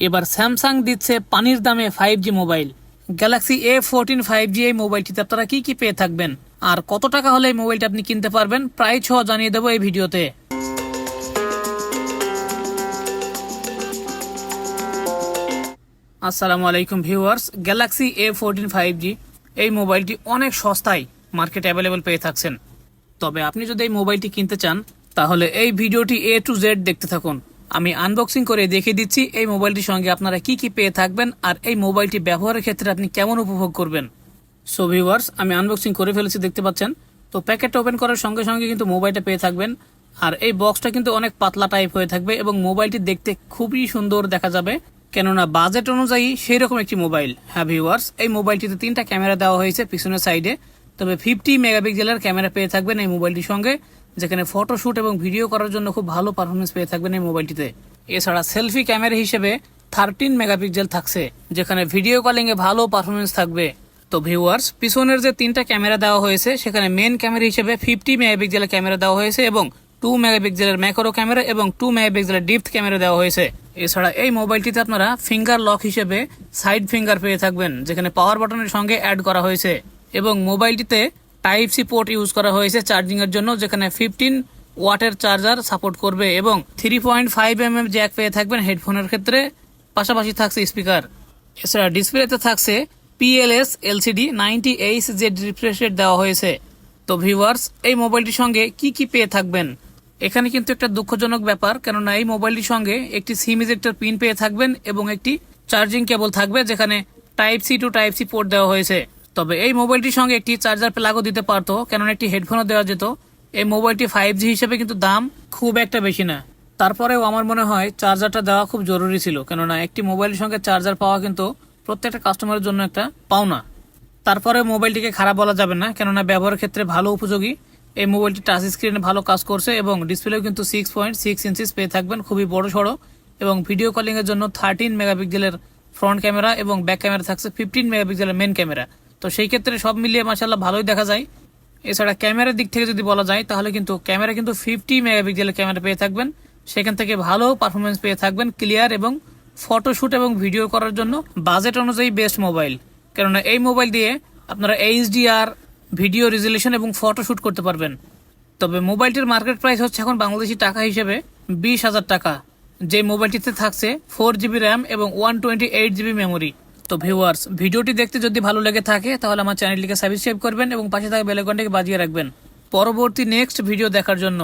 এবার স্যামসাং দিচ্ছে পানির দামে five G mobile Galaxy A fourteen five G এই মোবাইলটিতে আপনারা কি কি পেয়ে থাকবেন? আর কত টাকা হলে এই মোবাইলটা আপনি কিনতে পারবেন? প্রায় ছ জানিয়ে দেবো এই ভিডিওতে। আসসালামু আলাইকুম viewers Galaxy A fourteen five G এই মোবাইলটি অনেক সস্তায় মার্কেটে অ্যাভেলেবল পেয়ে থাকছেন। তবে আপনি যদি এই মোবাইলটি কিনতে চান, তাহলে এই ভিডিওটি এ টু জেড দেখতে থাকুন। আমি আনবক্সিং করে দেখিয়ে দিচ্ছি এই মোবাইলটির সঙ্গে আপনারা কি কি পেয়ে থাকবেন আর এই মোবাইলটি ব্যবহারের ক্ষেত্রে আপনি কেমন উপভোগ করবেন। সো ভিউয়ার্স আমি আনবক্সিং করে ফেলেছি, দেখতে পাচ্ছেন? তো প্যাকেটটা ওপেন করার সঙ্গে সঙ্গে কিন্তু মোবাইলটা পেয়ে থাকবেন। আর এই বক্সটা কিন্তু অনেক পাতলা টাইপ হয়ে থাকবে এবং মোবাইলটি দেখতে খুবই সুন্দর দেখা যাবে। কেননা বাজেট অনুযায়ী সেই রকম একটি মোবাইল। হ্যাঁ ভিউয়ার্স এই মোবাইলটিতে তিনটা ক্যামেরা দেওয়া হয়েছে পিছনের সাইডে তবে ফিফটি মেগাপিক্সেলের ক্যামেরা পেয়ে থাকবেন এই মোবাইলটির সঙ্গে। যেখানে ফটোশুট এবং ভিডিও করার জন্য খুব ভালো পারফরমেন্স পেয়ে থাকবেন এই মোবাইলটিতে। এছাড়া সেলফি ক্যামেরা হিসেবে থার্টিন মেগাপিক্সেল থাকছে, যেখানে ভিডিও কলিং এ ভালো পারফরমেন্স থাকবে। তো ভিউয়ার্স পিছনের যে তিনটা ক্যামেরা দেওয়া হয়েছে, সেখানে মেন ক্যামেরা হিসেবে ফিফটি মেগাপিক্সেলের ক্যামেরা দেওয়া হয়েছে এবং টু মেগাপিক্সেলের ম্যাক্রো ক্যামেরা এবং টু মেগাপিক্সেলের ডিপথ ক্যামেরা দেওয়া হয়েছে। এছাড়া এই মোবাইলটিতে আপনারা ফিঙ্গার লক হিসেবে সাইড ফিঙ্গার পেয়ে থাকবেন, যেখানে পাওয়ার বাটনের সঙ্গে অ্যাড করা হয়েছে। এবং মোবাইলটিতে টাইপ সি পোর্ট ইউজ করা হয়েছে চার্জিং এর জন্য, যেখানে ফিফটিন ওয়াটের চার্জার সাপোর্ট করবে এবং three point five M M jack পেয়ে থাকবেন হেডফোনের ক্ষেত্রে। পাশাপাশি থাকছে স্পিকার এছাড়া ডিসপ্লেতে থাকছে PLS LCD ninety H Z refresh rate দেওয়া হয়েছে। তো ভিউয়ার্স এই মোবাইলটির সঙ্গে কি কি পেয়ে থাকবেন? এখানে কিন্তু একটা দুঃখজনক ব্যাপার, কেননা এই মোবাইলটির সঙ্গে একটি সিম ইজেক্টর পিন পেয়ে থাকবেন এবং একটি চার্জিং কেবল থাকবে, যেখানে type C to type C port দেওয়া হয়েছে। তবে এই মোবাইলটির সঙ্গে একটি চার্জার প্লাগও দিতে পারতো, কেননা একটি হেডফোনও দেওয়া যেত। এই মোবাইলটি ফাইভ জি হিসেবে কিন্তু দাম খুব একটা বেশি না। তারপরেও আমার মনে হয় চার্জারটা দেওয়া খুব জরুরি ছিল, কেননা একটি মোবাইলের সঙ্গে চার্জার পাওয়া কিন্তু প্রত্যেকটা কাস্টমারের জন্য একটা পাওনা। তারপরে মোবাইলটিকে খারাপ বলা যাবে না, কেননা ব্যবহারের ক্ষেত্রে ভালো উপযোগী। এই মোবাইলটি টাচ স্ক্রিনে ভালো কাজ করছে এবং ডিসপ্লেও কিন্তু সিক্স পয়েন্ট সিক্স ইঞ্চিস পেয়ে থাকবেন, খুবই বড় সড়ো। এবং ভিডিও কলিংয়ের জন্য থার্টিন মেগাপিক্সেলের ফ্রন্ট ক্যামেরা এবং ব্যাক ক্যামেরা থাকছে ফিফটিন মেগাপিক্সেলের মেন ক্যামেরা তো সেই ক্ষেত্রে সব মিলিয়ে মাসাল্লাহ ভালোই দেখা যায়। এছাড়া ক্যামেরার দিক থেকে যদি বলা যায়, তাহলে কিন্তু ক্যামেরা কিন্তু ফিফটি মেগাপিক্সেলের ক্যামেরা পেয়ে থাকবেন। সেখান থেকে ভালো পারফরমেন্স পেয়ে থাকবেন ক্লিয়ার এবং ফটোশ্যুট এবং ভিডিও করার জন্য বাজেট অনুযায়ী বেস্ট মোবাইল কেননা এই মোবাইল দিয়ে আপনারা এইচডিআর ভিডিও রেজুলেশন এবং ফটোশুট করতে পারবেন। তবে মোবাইলটির মার্কেট প্রাইস হচ্ছে এখন বাংলাদেশি টাকা হিসেবে বিশ হাজার টাকা। যে মোবাইলটিতে থাকছে ফোর জিবি র্যাম এবং one twenty eight GB memory তো ভিউয়ার্স ভিডিওটি দেখতে যদি ভালো লেগে থাকে, তাহলে আমার চ্যানেলটিকে সাবস্ক্রাইব করবেন এবং পাশে থাকা বেলাইকনটিকে বাজিয়ে রাখবেন। পরবর্তী নেক্সট ভিডিও দেখার জন্য।